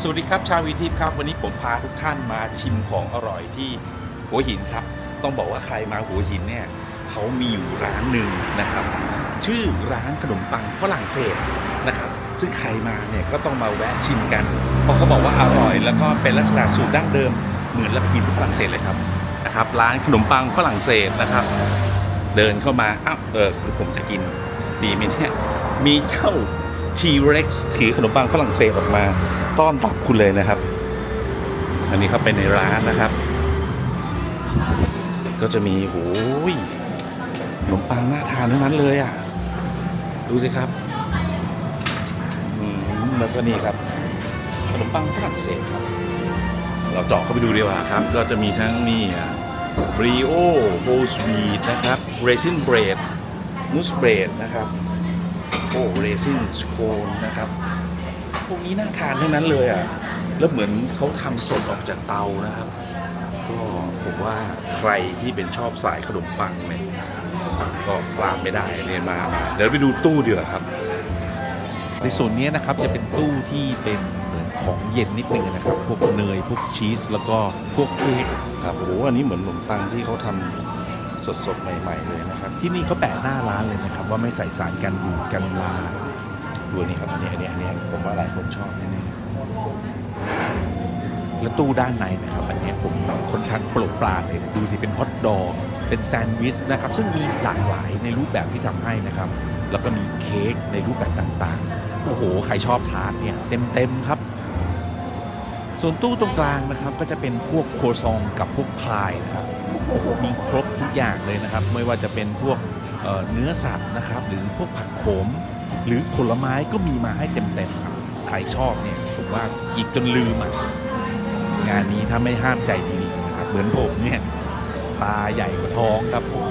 สวัสดีครับชาววีทิพย์ครับ วันนี้ผมพาทุกท่านมาชิมของอร่อยที่หัวหินครับ ต้องบอกว่าใครมาหัวหินเนี่ยเขามีอยู่ร้านหนึ่งนะครับ ชื่อร้านขนมปังฝรั่งเศสนะครับ ซึ่งใครมาเนี่ยก็ต้องมาแวะชิมกัน เพราะเขาบอกว่าอร่อยแล้วก็เป็นลักษณะสูตรดั้งเดิมเหมือนรับกินที่ฝรั่งเศสเลยครับนะครับ ร้านขนมปังฝรั่งเศสนะครับ เดินเข้ามาอ้าวเออผมจะกิน ดีไหมเนี่ยมีเจ้า T-Rex ถือขนมปังฝรั่งเศสออกมาต้อนรับคุณเลยนะครับ อันนี้เข้าไปในร้านนะครับ ก็จะมีโอ้ยขนมปังน่าทานทั้งนั้นเลยอะ ดูสิครับแล้วก็นี่ครับขนมปังฝรั่งเศสครับ เราเจาะเข้าไปดูดีกว่าครับ ก็จะมีทั้งนี่บริโอโฮสวีทนะครับเรซินเบรด มูสเบรดนะครับโอ้เรซินสโคนนะครับ พวกนี้น่าทานทั้งนั้นเลยอะ แล้วเหมือนเขาทำสดออกจากเตานะครับ ก็ผมว่าใครที่เป็นชอบสายขนมปังเนี่ยก็พลาดไม่ได้เนี่ยมามาเดี๋ยวไปดูตู้ดีกว่าครับในส่วนนี้นะครับจะเป็นตู้ที่เป็นเหมือนของเย็นนิดนึงนะครับ พวกเนยพวกชีสแล้วก็พวกเค้กครับโอ้โหอันนี้เหมือนขนมปังที่เขาทำ สดๆ ใหม่ๆ เลยนะครับ ที่นี่เขาแปะหน้าร้านเลยนะครับ ว่าไม่ใส่สารกันบูดกันลาดูนนี้ครับอันนี้อันนี้อันนี้ผมว่าหลายคนชอบแน่ๆและตู้ด้านในนะครับ อันนี้ผมค่อนข้างโปรดปรานเลยดูสิเป็นฮอทดอกเป็นแซนด์วิชนะครับ ซึ่งมีหลากหลายในรูปแบบที่ทำให้นะครับ แล้วก็มีเค้กในรูปแบบต่างๆโอ้โหใครชอบทานเนี่ยเต็มๆครับ ส่วนตู้ตรงกลางนะครับก็จะเป็นพวกโครซองกับพวกพายนะครับโอ้โหมีครบทุกอย่างเลยนะครับ ไม่ว่าจะเป็นพวกเเนื้อสัตว์นะครับ หรือพวกผักโขม หรือผลไม้ก็มีมาให้เต็มๆครับใครชอบเนี่ยผมว่าหยิบจนลืมอะงานนี้ถ้าไม่ห้ามใจดีๆนะครับเหมือนผมเนี่ยตาใหญ่กว่าท้องครับผม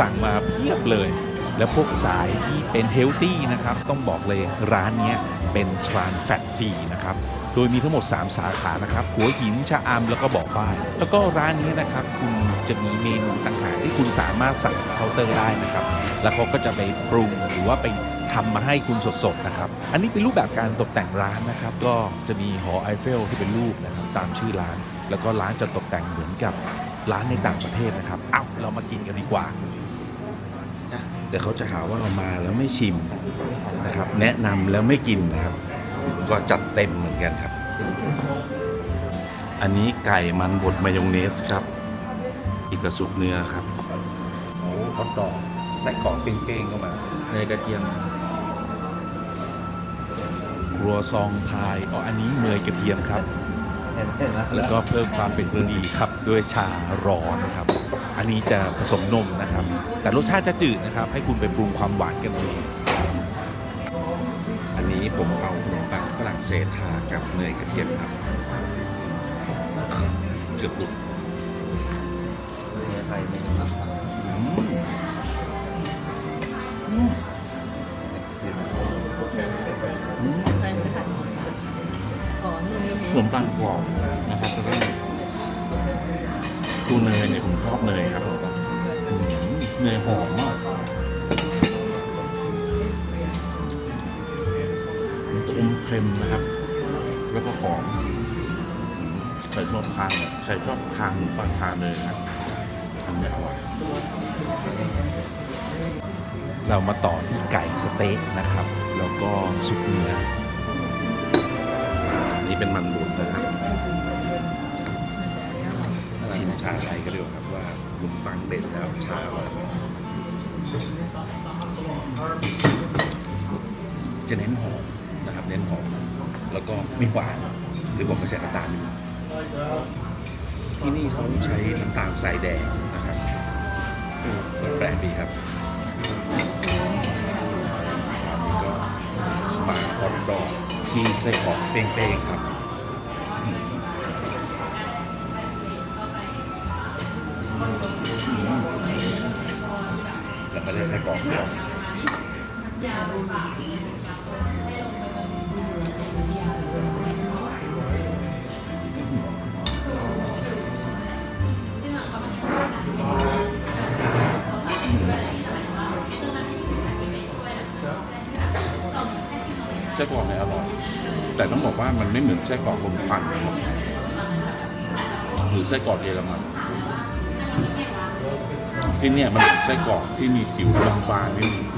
สั่งมาเพียบเลย แล้วพวกสายที่เป็นเฮลตี้นะครับ ต้องบอกเลยร้านนี้เป็นทรานแฟตฟรีนะครับ โดยมีทั้งหมด 3 สาขานะครับหัวหินชะอำแล้วก็บ่อฝ้ายแล้วก็ร้านนี้นะครับคุณจะมีเมนูต่างหากที่คุณสามารถสั่งเคาน์เตอร์ได้นะครับ แล้วเขาก็จะไปปรุงหรือว่าไปทำมาให้คุณสดๆนะครับ อันนี้เป็นรูปแบบการตกแต่งร้านนะครับ ก็จะมีหอไอเฟลที่เป็นรูปนะครับตามชื่อร้าน แล้วก็ร้านจะตกแต่งเหมือนกับร้านในต่างประเทศนะครับ เอ้าเรามากินกันดีกว่าแต่เขาจะหาว่าเรามาแล้วไม่ชิมนะครับ แนะนำแล้วไม่กินนะครับ ก็จัดเต็มเหมือนกันครับ อันนี้ไก่มันบดมายองเนสครับ อีกกระสุกเนื้อครับโอ้ฮอตดอกใส่กรอกเป้งๆเข้ามาเนยกระเทียมครัวซองพายอ๋ออันนี้เนยกระเทียมครับ แล้วก็เพิ่มความเป็นมือดีครับ ด้วยชาร้อนครับ อันนี้จะผสมนมนะครับ แต่รสชาติจะจืดนะครับ ให้คุณไปปรุงความหวานกันเองอันนี้ผมเอาขนมปังฝรั่ง เศสทากับเนยกระเทียมครับเกือบหลุดอืมอืมขนมปังกรอบนะครับแล้วก็ตัวเนยเนี่ยผมชอบเนยครับเนยหอมมาก ค็มนะครับ แล้วก็หอมใครชอบทานเนี่ยใครชอบทานขนมปังทานเลยนะครับทำไม่อร่อยเรามาต่อที่ไก่สเต๊กนะครับ แล้วก็ซุปเนื้ออันนี้เป็นมันบดนะครับชิมชาไทยก็เรียกครับว่าขนมปังเด็ดแล้วชาอร่อยจะเน้นหอม น้นหอมแล้วก็ไม่หวานหรือผมไม่ใส่น้ำตาลที่นี่เขาใช้น้ำตาลทรายแดงนะครับก็แปลกดีครับนนี้ก็ปลาฮอตดอกที่ไส้กรอกเป้งๆครับแล้วก็ได้ไส้กรอกด้วย ส้กรอกเนี่ยอร่อย แต่ต้องบอกว่ามันไม่เหมือนไส้กรอกลมควันนะครับหรือไส้กรอกเยอรมันที่เนี่ยมันเป็นไส้กรอกที่มีผิวบางๆนิดนึง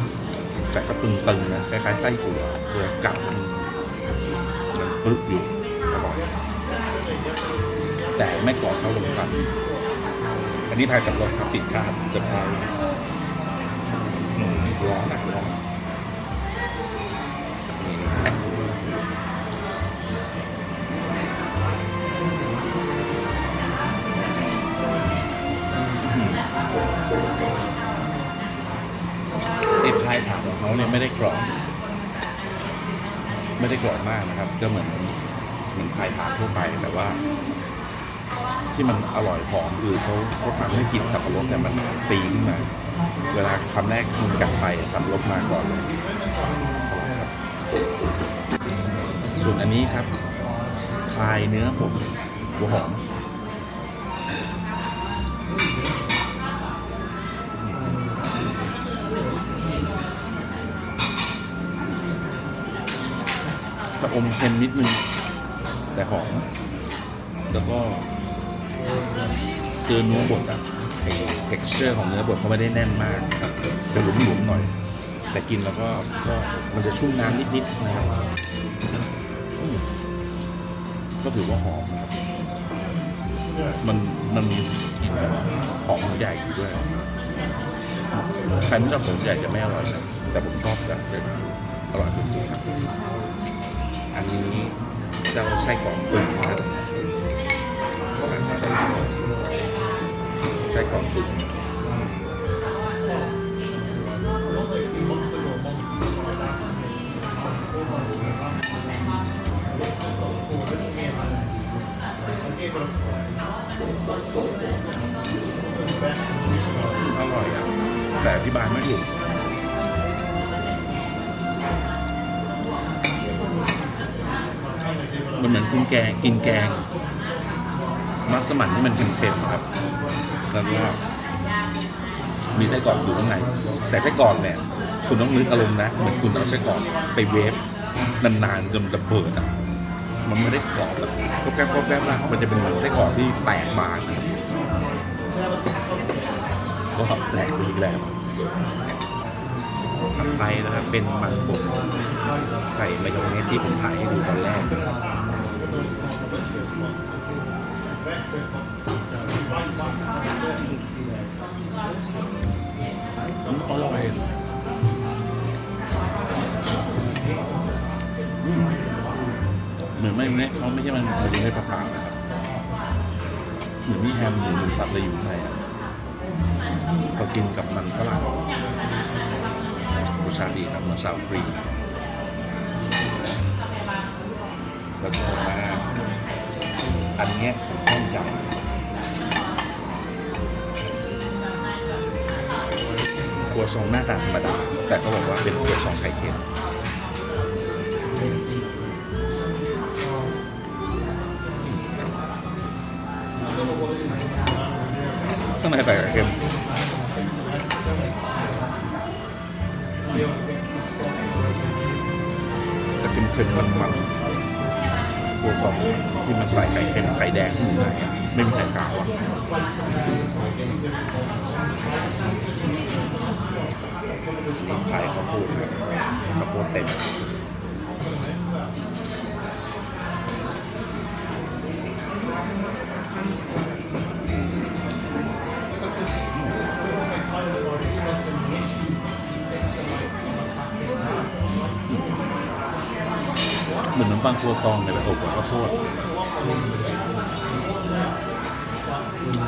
แต่ก็ตึงๆนะคล้ายๆไส้อั่วเวลากัดมันปรึกอยู่อร่อย แต่ไม่กรอบเท่าลมควันอันนี้พายสำรองครับติดคาดจะพายร้อนนะร้อน เนี่ยไม่ได้กรอบ ไม่ได้กรอบมากนะครับก็เหมือนเหมือนพายผักทั่วไปแต่ว่า ที่มันอร่อยหอมคือเขาเขาทำให้กลิ่นสับปะรดแต่มันตีขึ้นมา เวลาคำแรกมันกัดไปสับปะรดมาก่อนเลยส่วนอันนี้ครับพายเนื้อผมหัวหอม จะอมเค็มนิดนึง แต่หอมแล้วก็คือเนื้อบดอะไอ้ texture ของเนื้อบดเขาไม่ได้แน่นมากครับจะหลุมๆหน่อย แต่กินแล้วก็ก็มันจะชุ่มน้ำนิดๆนะครับอืมก็ถือว่าหอมนะครับ มันมันมีกลิ่นแบบหอมหัวใหญ่อยู่ด้วยใครไม่ชอบหัวใหญ่จะไม่อร่อยนะแต่ผมชอบแบบอร่อยสุดๆครับ อันนี้เจ้าไส้กรอกตุ๋นครับไส้กรอกตุ๋น มันแกงกินแกง มัสมั่นที่มันเค็มๆครับ แล้วก็มีไส้กรอกอยู่ข้างในแต่ไส้กรอกเนี่ย คุณต้องนึกอารมณ์นะ เหมือนคุณเอาไส้กรอกไปเวฟนานๆจนระเบิดอะมันไม่ได้กรอบแบบก็แกรบก็แกรบนะมันจะเป็นเหมือนไส้กรอกที่แตกบางก็แปลกไปอีกแล้วถัดไปนะครับเป็นมันบดใส่มายองเนสที่ผมถ่ายให้ดูตอนแรกอืมอร่ อยอืมเหมือนไม่เนี่ยเขาไม่ใช่มันมันไม่ประพางนะครับเหมือนมีแฮมหรือหมูสับอะไรอยู่ข้างในอะพอกินกับมันฝรั่งรสชาติดีครับมันซาวฟรีแล้วก็มาอันเนี้ยผม ต้องครัวซองหน้าตาธรรมดา แต่ก็บอกว่าเป็นครัวซองไข่เค็มข้างในใส่ไข่เค็มแต่เค็มๆมันๆ ตัวซองที่มันใส่ไข่เค็มไข่แดงอยู่ในไม่มีไข่ขาวอะขายข้าวโพดครับข้าวโพดเต็ม เหมือนน้ำปังครัวซองเนี่ยไปอบกับข้าวโพด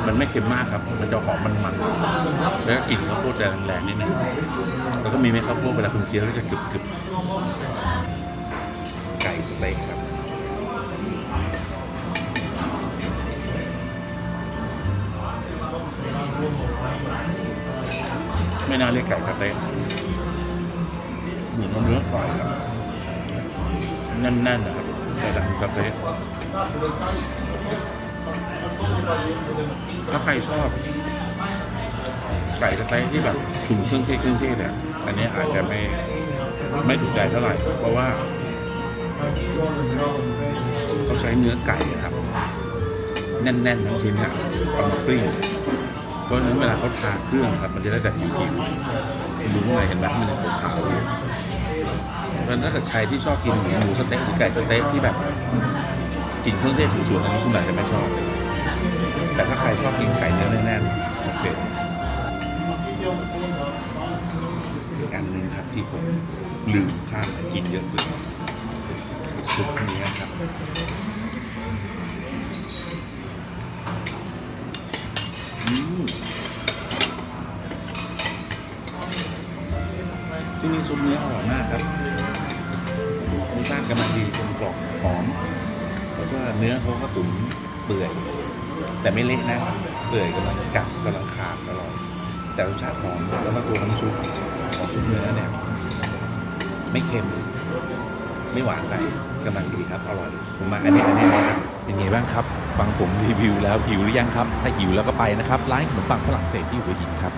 มันไม่เค็มมากครับ มันจะหอมมันๆแล้วก็กลิ่นข้าวโพดแรงๆนิดนึงแล้วก็มีเม็ดข้าวโพดเวลาคุณเคี้ยวแล้วจะกรึบๆไก่สเต็กครับ ไม่น่าเรียกไก่สเต็กเหมือนว่าเนื้อไก่ครับ น่นๆนะครับแต่ดังสเต็กถ้าใครชอบไก่สเต๊กที่แบบฉุนเครื่องเทศเครื่องเทศเนี่ยอันนี้อาจจะไม่ไม่ถูกใจเท่าไหร่ เพราะว่าเขาใช้เนื้อไก่อะครับ แน่นๆทั้งชิ้นอะเอามากลิ้งเพราะฉะนั้นเวลาเขาทาเครื่องครับ มันจะได้แต่ผิวๆดูข้างในเห็นไหมมันเป็นขาวๆ นั้นถ้าเกิดใครที่ชอบกินหมูสเต๊ะหรือไก่สเต๊ะที่แบบกลินเครื่องเทศฉุนๆอันนี้คุณอาจจะไม่ชอบเลยแต่ถ้าใครชอบกินไก่เนื้อแน่นๆโอเคอีกอันหนึ่งครับที่ผมลืมข้ามกินเยอะเลยซุปเนี้ครับที่นี่ซุปเนื้ออร่อยมากครับ กำลังดีกลมกล่อมหอมแล้วก็เนื้อเขาก็ตุ๋นเปื่อยแต่ไม่เละนะเปื่อยกำลังกัดกำลังขาดอร่อยแต่รสชาติหอมแล้วก็ตัวน้ำซุปของซุปเนื้อเนี่ยไม่เค็ม ไม่หวานไปกำลังดีครับอร่อยผมมาอันนี้อันนี้นะครับเป็นไงบ้างครับ ฟังผมรีวิวแล้วหิวหรือยังครับ ถ้าหิวแล้วก็ไปนะครับร้านขนมปังฝรั่งเศสที่หัวหินครับ